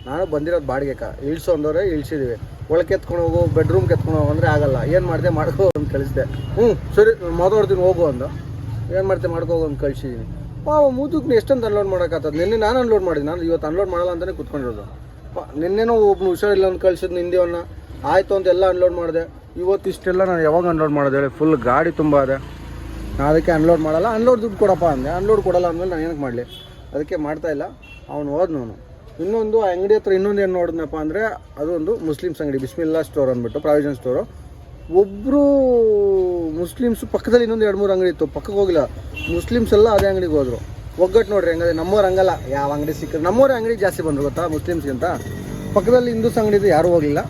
ನಾನು ಬಂದಿರೋದು ಬಾಡಿಗೆಕ. ಇಳಿಸು ಅಂದವ್ರೆ ಇಳಿಸಿದೀವಿ. ಒಳಗೆ ಎತ್ಕೊಂಡು ಹೋಗು ಬೆಡ್ರೂಮ್ಗೆ ಎತ್ಕೊಂಡು ಹೋಗು ಅಂದರೆ ಆಗಲ್ಲ. ಏನು ಮಾಡಿದೆ ಮಾಡ್ಕೋ ಅಂತ ಕಳಿಸಿದೆ. ಹ್ಞೂ ಸರಿ ಮಾತಾಡ್ತೀನಿ ಹೋಗು ಅಂದ. ಏನು ಮಾಡ್ತೆ ಮಾಡ್ಕೋ ಅಂತ ಕಳಿಸಿದ್ದೀನಿ ಪಾ ಮೂತಕ್ಕೆ ಎಷ್ಟೊಂದು ಅನ್ಲೋಡ್ ಮಾಡೋಕ್ಕಾಗ್ತದೆ ನಿನ್ನೆ ನಾನು ಅನ್ಲೋಡ್ ಮಾಡಿದ್ದೀನಿ ನಾನು ಇವತ್ತು ಅನ್ಲೋಡ್ ಮಾಡಲ್ಲ ಅಂತಲೇ ಕುತ್ಕೊಂಡಿರೋದು. ನಿನ್ನೆನೋ ಒಬ್ಬನು ಹುಷಾರಿಲ್ಲ ಅಂತ ಕಳ್ಸಿದ್ದು ಹಿಂದಿಯವನ್ನ ಆಯಿತು ಅಂತ ಎಲ್ಲ ಅನ್ಲೋಡ್ ಮಾಡಿದೆ. ಇವತ್ತು ಇಷ್ಟೆಲ್ಲ ನಾನು ಯಾವಾಗ ಅನ್ಲೋಡ್ ಮಾಡಿದೆ ಹೇಳಿ. ಫುಲ್ ಗಾಡಿ ತುಂಬ ಇದೆ. ನಾನು ಅದಕ್ಕೆ ಅನ್ಲೋಡ್ ಮಾಡಲ್ಲ. ಅನ್ಲೋಡ್ ದುಡ್ಡು ಕೊಡಪ್ಪ ಅಂದೆ. ಅನ್ಲೋಡ್ ಕೊಡಲ್ಲ ಅಂದಮೇಲೆ ನಾನು ಏನಕ್ಕೆ ಮಾಡಲಿ? ಅದಕ್ಕೆ ಮಾಡ್ತಾ ಇಲ್ಲ. ಅವನು ಹೋದ್ನು ಅವನು. ಇನ್ನೊಂದು, ಆ ಅಂಗಡಿ ಹತ್ರ ಇನ್ನೊಂದು ಏನು ನೋಡಿದ್ನಪ್ಪ ಅಂದರೆ ಅದೊಂದು ಮುಸ್ಲಿಮ್ಸ್ ಅಂಗಡಿ ಬಿಸ್ಮಿಲ್ಲಾ ಸ್ಟೋರ್ ಅಂದ್ಬಿಟ್ಟು, ಪ್ರಾವಿಷನ್ ಸ್ಟೋರು ಒಬ್ಬರು ಮುಸ್ಲಿಮ್ಸ್ ಪಕ್ಕದಲ್ಲಿ ಇನ್ನೊಂದು ಎರಡು ಮೂರು ಅಂಗಡಿ ಇತ್ತು ಪಕ್ಕಕ್ಕೆ ಹೋಗಿಲ್ಲ. ಮುಸ್ಲಿಮ್ಸ್ ಎಲ್ಲ ಅದೇ ಅಂಗಡಿಗೆ ಹೋದರು. ಒಗ್ಗಟ್ಟು ನೋಡ್ರಿ, ಹಂಗದೆ ನಮ್ಮವ್ರು ಹಂಗಲ್ಲ. ಯಾವ ಅಂಗಡಿ ಸಿಕ್ಕ ನಮ್ಮವ್ರ ಅಂಗಡಿ ಜಾಸ್ತಿ ಬಂದರು, ಗೊತ್ತಾ ಮುಸ್ಲಿಮ್ಸ್ಗಿಂತ ಪಕ್ಕದಲ್ಲಿ ಹಿಂದೂಸ್ ಅಂಗಡಿ ಇದು ಯಾರೂ ಹೋಗಿಲ್ಲ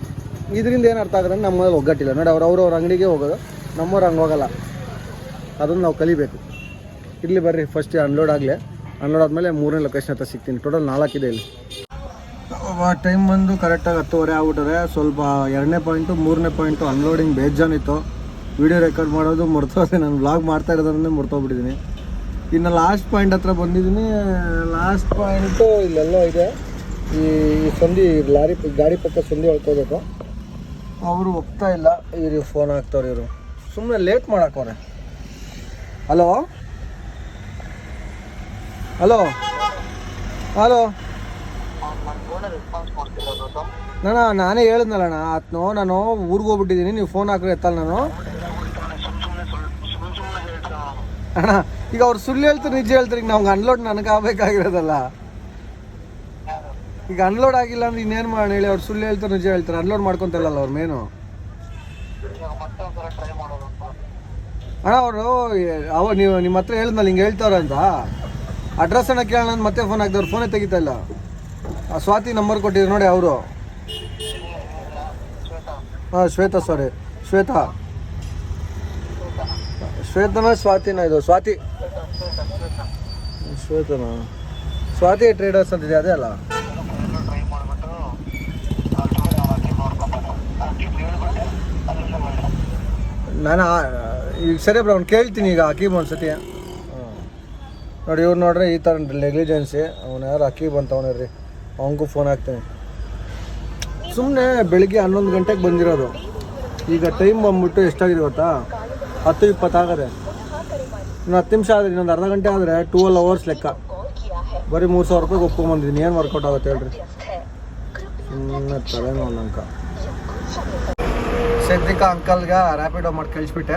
ಇದರಿಂದ ಏನು ಅರ್ಥ ಆಗುತ್ತೆ ನಮ್ಮಲ್ಲಿ ಒಗ್ಗಟ್ಟಿಲ್ಲ. ನೋಡಿ, ಅವ್ರು ಅವ್ರವ್ರ ಅಂಗಡಿಗೆ ಹೋಗೋದು, ನಮ್ಮವ್ರು ಹಂಗೆ ಹೋಗಲ್ಲ. ಅದನ್ನು ನಾವು ಕಲಿಬೇಕು. ಇರಲಿ ಬರ್ರಿ ಫಸ್ಟ್ ಅನ್ಲೋಡ್ ಆಗಲಿ. ಅನ್ಲೋಡ್ ಆದಮೇಲೆ ಮೂರನೇ ಲೊಕೇಶನ್ ಹತ್ರ ಸಿಗ್ತೀನಿ. ಟೋಟಲ್ ನಾಲ್ಕಿದೆ ಇಲ್ಲಿ. ಟೈಮ್ ಬಂದು ಕರೆಕ್ಟಾಗಿ ಹತ್ತುವರೆ ಆಗ್ಬಿಟ್ಟರೆ ಸ್ವಲ್ಪ ಎರಡನೇ ಪಾಯಿಂಟು ಮೂರನೇ ಪಾಯಿಂಟು ಅನ್ಲೋಡಿಂಗ್ ಬೇಜಾನಿತ್ತು. ವಿಡಿಯೋ ರೆಕಾರ್ಡ್ ಮಾಡೋದು ಮರ್ತೋದೆ. ನಾನು ಬ್ಲಾಗ್ ಮಾಡ್ತಾ ಇರೋದನ್ನೇ ಮರ್ತೋಗ್ಬಿಟ್ಟಿದ್ದೀನಿ ಇನ್ನು ಲಾಸ್ಟ್ ಪಾಯಿಂಟ್ ಹತ್ರ ಬಂದಿದ್ದೀನಿ ಲಾಸ್ಟ್ ಪಾಯಿಂಟು ಇಲ್ಲೆಲ್ಲೋ ಇದೆ. ಈ ಈ ಸಂಧಿ ಲಾರಿ, ಗಾಡಿ ಪಕ್ಕ ಸಂಧಿ ಹೊಳ್ಕೋಬೇಕು ಅವರು ಒಪ್ತಾ ಇಲ್ಲ. ಇವ್ರಿಗೆ ಫೋನ್ ಹಾಕ್ತವ್ರು ಇವರು. ಸುಮ್ಮನೆ ಲೇಟ್ ಮಾಡೋಕ್ಕವ್ರೆ ಹಲೋ ಹಲೋ ಹಲೋ ನಾನು, ನಾನೇ ಹೇಳಿದ್ನಲ್ಲಣ್ಣ ಆತ್ನೋ, ನಾನು ಊರಿಗೆ ಹೋಗ್ಬಿಟ್ಟಿದ್ದೀನಿ, ನೀವು ಫೋನ್ ಹಾಕಿದ್ರೆ ಎತ್ತಲ್ಲ ನಾನು. ಅಣ್ಣ, ಈಗ ಅವ್ರು ಸುಳ್ಳು ಹೇಳ್ತಾರೆ, ನಿಜ ಹೇಳ್ತಾರೆ, ಈಗ ನಮ್ಗೆ ಅನ್ಲೋಡ್ ನನಗೆ ಆಗಬೇಕಾಗಿರೋದಲ್ಲ. ಈಗ ಅನ್ಲೋಡ್ ಆಗಿಲ್ಲ ಅಂದ್ರೆ ಇನ್ನೇನು ಮಾಡೋಣ ಹೇಳಿ, ಅವ್ರು ಸುಳ್ಳು ಹೇಳ್ತಾರೆ, ನಿಜ ಹೇಳ್ತಾರೆ ಅನ್ಲೋಡ್ ಮಾಡ್ಕೊಂತಲ್ಲ ಅವ್ರು ಮೇನು ಅಣ್ಣ, ಅವರು, ಅವ, ನೀವು ನಿಮ್ಮ ಹತ್ರ ಹೇಳಿದ್ನಲ್ಲ, ಹಿಂಗೆ ಹೇಳ್ತಾವ್ರೆ ಅಂತ ಅಡ್ರೆಸ್ ಅನ್ನ ಕೇಳೋಣ ಅಂತ ಮತ್ತೆ ಫೋನ್ ಹಾಕಿದವ್ರು ಫೋನೇ ತೆಗಿತಾ ಇಲ್ಲ. ಆ ಸ್ವಾತಿ ನಂಬರ್ ಕೊಟ್ಟಿದ್ರು ನೋಡಿ ಅವರು. ಹಾಂ, ಶ್ವೇತಾ ಸಾರಿ ಶ್ವೇತಾ. ಶ್ವೇತನ, ಸ್ವಾತಿನ ಇದು? ಸ್ವಾತಿ. ಶ್ವೇತನ? ಸ್ವಾತಿ ಟ್ರೇಡರ್ಸ್ ಅಂತಿದೆ ಅದೇ ಅಲ್ಲ? ನಾನು ಈಗ ಸರಿ ಬ್ರೋ, ಅವ್ನು ಕೇಳ್ತೀನಿ ಈಗ ಅಕೀಬ್ ಹ್ಮ್. ನೋಡಿ, ಇವ್ರು ನೋಡ್ರಿ ಈ ಥರ ನೆಗ್ಲಿಜೆನ್ಸಿ ಅವ್ನು ಯಾರು ಅಕ್ಕಿ ಅಂತ ರೀ. ಅವನಿಗೂ ಫೋನ್ ಹಾಕ್ತೀನಿ. ಸುಮ್ಮನೆ ಬೆಳಿಗ್ಗೆ ಹನ್ನೊಂದು ಗಂಟೆಗೆ ಬಂದಿರೋದು. ಈಗ ಟೈಮ್ ಬಂದ್ಬಿಟ್ಟು ಎಷ್ಟಾಗಿದೆ ಗೊತ್ತಾ? ಹತ್ತು ಇಪ್ಪತ್ತಾಗದೆ ಇನ್ನು ಹತ್ತು ನಿಮಿಷ ಆದರೆ, ಇನ್ನೊಂದು ಅರ್ಧ ಗಂಟೆ ಆದರೆ ಟೂವೆಲ್ ಅವರ್ಸ್ ಲೆಕ್ಕ. ಬರೀ ಮೂರು ಸಾವಿರ ರೂಪಾಯಿಗೆ ಒಪ್ಕೊಂಬಂದಿದ್ದೀನಿ ಏನು ವರ್ಕೌಟ್ ಆಗುತ್ತೆ ಹೇಳ್ರಿ. ಸುಮ್ಮನೆ ತಲೆ ನೋಡಂಕ ಅಂಕಲ್ಗೆ ರ್ಯಾಪಿಡೋ ಮಾಡಿ ಕಳಿಸ್ಬಿಟ್ಟೆ.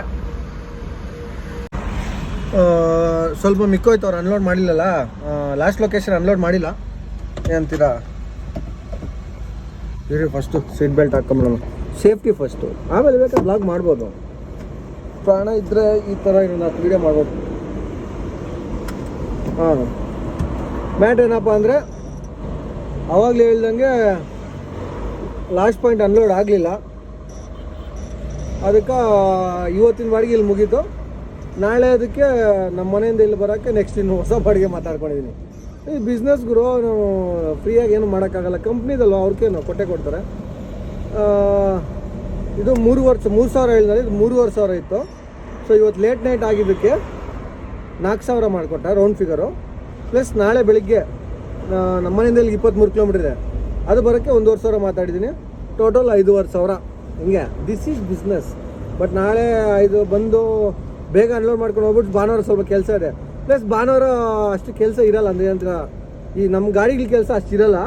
ಸ್ವಲ್ಪ ಮಿಕ್ಕೋಯ್ತು ಅವ್ರು ಅನ್ಲೋಡ್ ಮಾಡಿಲ್ಲಲ್ಲ. ಲಾಸ್ಟ್ ಲೊಕೇಶನ್ ಅನ್ಲೋಡ್ ಮಾಡಿಲ್ಲ. ಏನಂತೀರಾ ಇರಿ ಫಸ್ಟು ಸೀಟ್ ಬೆಲ್ಟ್ ಹಾಕೊಂಬಿಡೋಣ. ಸೇಫ್ಟಿ ಫಸ್ಟು ಆಮೇಲೆ ಬೇಕಾದ್ರೆ ಬ್ಲಾಗ್ ಮಾಡ್ಬೋದು. ಪ್ರಾಣ ಇದ್ದರೆ ಈ ಥರ ಹತ್ತು ವೀಡಿಯೋ ಮಾಡ್ಬೋದು. ಹಾಂ. ಮ್ಯಾಟ್ ಏನಪ್ಪ ಅಂದರೆ, ಅವಾಗಲೇ ಹೇಳ್ದಂಗೆ ಲಾಸ್ಟ್ ಪಾಯಿಂಟ್ ಅನ್ಲೋಡ್ ಆಗಲಿಲ್ಲ. ಅದಕ್ಕೆ, ಇವತ್ತಿನ ಬಾಡಿಗೆ ಇಲ್ಲಿ ಮುಗೀತು. ನಾಳೆ ಅದಕ್ಕೆ ನಮ್ಮ ಮನೆಯಿಂದ ಇಲ್ಲಿ ಬರೋಕ್ಕೆ ನೆಕ್ಸ್ಟ್ ಇನ್ನು ಹೊಸ ಬಾಡಿಗೆ ಮಾತಾಡ್ಕೊಂಡಿದ್ದೀನಿ ಈ ಬಿಸ್ನೆಸ್ ಗುರು ಫ್ರೀಯಾಗಿ ಏನು ಮಾಡೋಕ್ಕಾಗಲ್ಲ. ಕಂಪ್ನಿದಲ್ಲ ಅವ್ರಿಗೇನು ಕೊಟ್ಟೆ ಕೊಡ್ತಾರೆ. ಇದು ಮೂರು ವರ್ಷ, ಮೂರು ಸಾವಿರ ಹೇಳಿದ್ರೆ ಇದು ಮೂರುವರೆ ಸಾವಿರ ಇತ್ತು. ಸೊ ಇವತ್ತು ಲೇಟ್ ನೈಟ್ ಆಗಿದ್ದಕ್ಕೆ ನಾಲ್ಕು ಸಾವಿರ ಮಾಡಿಕೊಟ್ಟ ರೌಂಡ್ ಫಿಗರು ಪ್ಲಸ್ ನಾಳೆ ಬೆಳಿಗ್ಗೆ ನಮ್ಮ ಮನೆಯಿಂದ ಇಲ್ಲಿ ಇಪ್ಪತ್ತ್ಮೂರು ಕಿಲೋಮೀಟ್ರ್ ಇದೆ. ಅದು ಬರೋಕ್ಕೆ ಒಂದೂವರೆ ಸಾವಿರ ಮಾತಾಡಿದ್ದೀನಿ ಟೋಟಲ್ ಐದೂವರೆ ಸಾವಿರ. ಹಿಂಗೆ ದಿಸ್ ಈಸ್ ಬಿಸ್ನೆಸ್ ಬಟ್ ನಾಳೆ ಇದು ಬಂದು ಬೇಗ ಅನ್ಲೋಡ್ ಮಾಡ್ಕೊಂಡು ಹೋಗ್ಬಿಟ್ಟು ಭಾನುವಾರ ಸ್ವಲ್ಪ ಕೆಲಸ ಇದೆ. ಪ್ಲಸ್ ಭಾನುವಾರ ಅಷ್ಟು ಕೆಲಸ ಇರಲ್ಲ ಅಂದರೆ ಅಂತ ಈ ನಮ್ಮ ಗಾಡಿಗಳ ಕೆಲಸ ಅಷ್ಟು ಇರಲ್ಲ.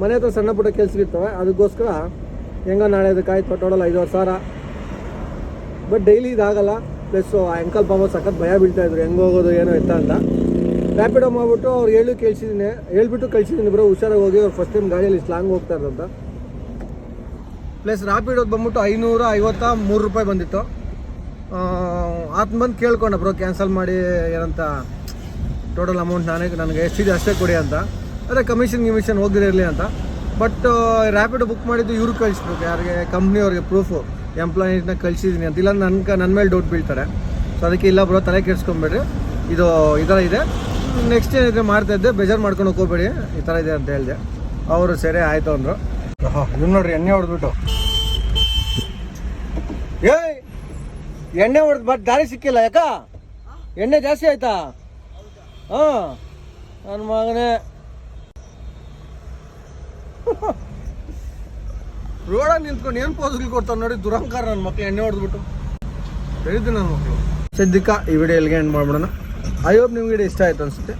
ಮನೆ ಹತ್ರ ಸಣ್ಣ ಪುಟ್ಟ ಕೆಲಸ ಇರ್ತವೆ. ಅದಕ್ಕೋಸ್ಕರ ಹೆಂಗೋ ನಾಳೆ ಅದಕ್ಕಾಯ್ತು ಟೋಟಲ್ ಐದುವರೆ ಸಾವಿರ ಬಟ್ ಡೈಲಿ ಇದಾಗಲ್ಲ. ಪ್ಲಸ್ ಆ ಅಂಕಲ್ ಪಾಪ ಸಖತ್ ಭಯ ಬೀಳ್ತಾ ಇದ್ರು. ಹೆಂಗೆ ಹೋಗೋದು, ಏನೋ ಎತ್ತ ಅಂತ. ರ್ಯಾಪಿಡೋ ಮಾಡ್ಬಿಟ್ಟು ಅವ್ರು ಹೇಳಿ ಕೇಳಿಸಿದ್ದೀನಿ ಹೇಳ್ಬಿಟ್ಟು ಕಳ್ಸಿದೀನಿ ಬರೋ ಹುಷಾರಾಗಿ ಹೋಗಿ. ಅವ್ರು ಫಸ್ಟ್ ಟೈಮ್ ಗಾಡಿಯಲ್ಲಿ ಸ್ಲಾಂಗ್ ಲಾಂಗ್ ಹೋಗ್ತಾ ಇರೋದಂತ ಪ್ಲಸ್ ರ್ಯಾಪಿಡೋದು ಬಂದ್ಬಿಟ್ಟು ಐನೂರ ಐವತ್ತ ಮೂರು ರೂಪಾಯಿ ಬಂದಿತ್ತು. ಆತನ ಬಂದು ಕೇಳ್ಕೊಂಡೆ, ಬ್ರೋ ಕ್ಯಾನ್ಸಲ್ ಮಾಡಿ ಏನಂತ ಟೋಟಲ್ ಅಮೌಂಟ್ ನಾನೇ, ನನಗೆ ಎಷ್ಟಿದೆ ಅಷ್ಟೇ ಕೊಡಿ ಅಂತ. ಅದೇ ಕಮಿಷನ್ ಗಿಮಿಷನ್ ಹೋಗಿರಲಿ ಅಂತ. ಬಟ್ ರ್ಯಾಪಿಡ್ ಬುಕ್ ಮಾಡಿದ್ದು ಇವ್ರಿಗೆ ಕಳಿಸ್ಬೇಕು ಯಾರಿಗೆ ಕಂಪ್ನಿಯವ್ರಿಗೆ ಪ್ರೂಫು ಎಂಪ್ಲಾಯೀಸ್ನ ಕಳಿಸಿದ್ದೀನಿ ಅಂತ. ಇಲ್ಲ ನನ್ನ ನನ್ನ ಮೇಲೆ ಡೌಟ್ ಬೀಳ್ತಾರೆ. ಸೊ ಅದಕ್ಕೆ ಇಲ್ಲ ಬ್ರೋ, ತಲೆ ಕೆಡ್ಸ್ಕೊಂಬೇಡ್ರಿ. ಇದು, ಈ ಥರ ಇದೆ. ನೆಕ್ಸ್ಟ್ ಏನಿದೆ ಮಾಡ್ತಾ ಇದ್ದೆ, ಬೇಜಾರು ಮಾಡ್ಕೊಂಡು ಹೋಗ್ಬೇಡಿ, ಈ ಥರ ಇದೆ ಅಂತ ಹೇಳಿದೆ. ಅವರು ಸರಿ ಆಯಿತು ಅಂದರು. ಇವ್ ನೋಡ್ರಿ ಎಣ್ಣೆ ಹೊಡೆದ್ಬಿಟ್ಟು. ಏಯ್! ಎಣ್ಣೆ ಹೊಡೆದು ಬಟ್ ದಾರಿ ಸಿಕ್ಕಿಲ್ಲ, ಯಾಕ? ಎಣ್ಣೆ ಜಾಸ್ತಿ ಆಯ್ತಾ? ಹಾಂ. ನನ್ನ ಮಗನೇ. ರೋಡಲ್ಲಿ ನಿಂತ್ಕೊಂಡು ಏನು ಪೋಸ್ಗಳು ಕೊಡ್ತಾನೆ ನೋಡಿ, ದುರಂಕಾರ ನನ್ನ ಮಕ್ಳು, ಎಣ್ಣೆ ಹೊಡೆದ್ಬಿಟ್ಟು. ಹೇಳಿದ್ದು ನನ್ನ ಮಕ್ಕಳು ಸದ್ಯಕ್ಕೆ ಈ ವಿಡಿಯೋ ಎಲ್ಲಿಗೆ ಎಂಡ್ ಮಾಡ್ಬಿಡೋಣ? ಐ ಹೋಪ್ ನಿಮ್ಗೆ ಇಷ್ಟ ಆಯ್ತು ಅನ್ಸುತ್ತೆ.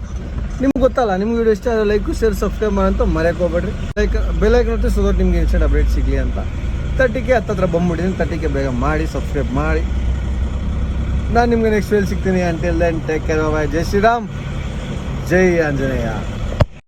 ನಿಮ್ಗೆ ಗೊತ್ತಲ್ಲ, ನಿಮ್ಗೆ ವಿಡಿಯೋ ಇಷ್ಟ ಆದರೆ ಲೈಕ್ ಶೇರ್ ಸಬ್ಸ್ಕ್ರೈಬ್ ಮಾಡಂತ ಮರೆಯಕ್ಕೆ ಹೋಗ್ಬೇಡ್ರಿ. ಲೈಕ್ ಬೆಲೈಕ್ ನೋಡ್ತಿ ಸೊ ನಿಮ್ಗೆ ಇನ್ಸ್ಟೆಂಟ್ ಅಪ್ಡೇಟ್ ಸಿಗಲಿ ಅಂತ. ತರ್ಟಿಗೆ ಹತ್ತತ್ರ ಬಂದ್ಬಿಟ್ಟಿದ್ದೀನಿ. ತರ್ಟಿಗೆ ಬೇಗ ಮಾಡಿ ಸಬ್ಸ್ಕ್ರೈಬ್ ಮಾಡಿ. ನಾನು ನಿಮ್ಗೆ ನೆಕ್ಸ್ಟ್ ವೇಲ್ ಸಿಗ್ತೀನಿ until then take care Jai Shriram. Jai Anjaneya.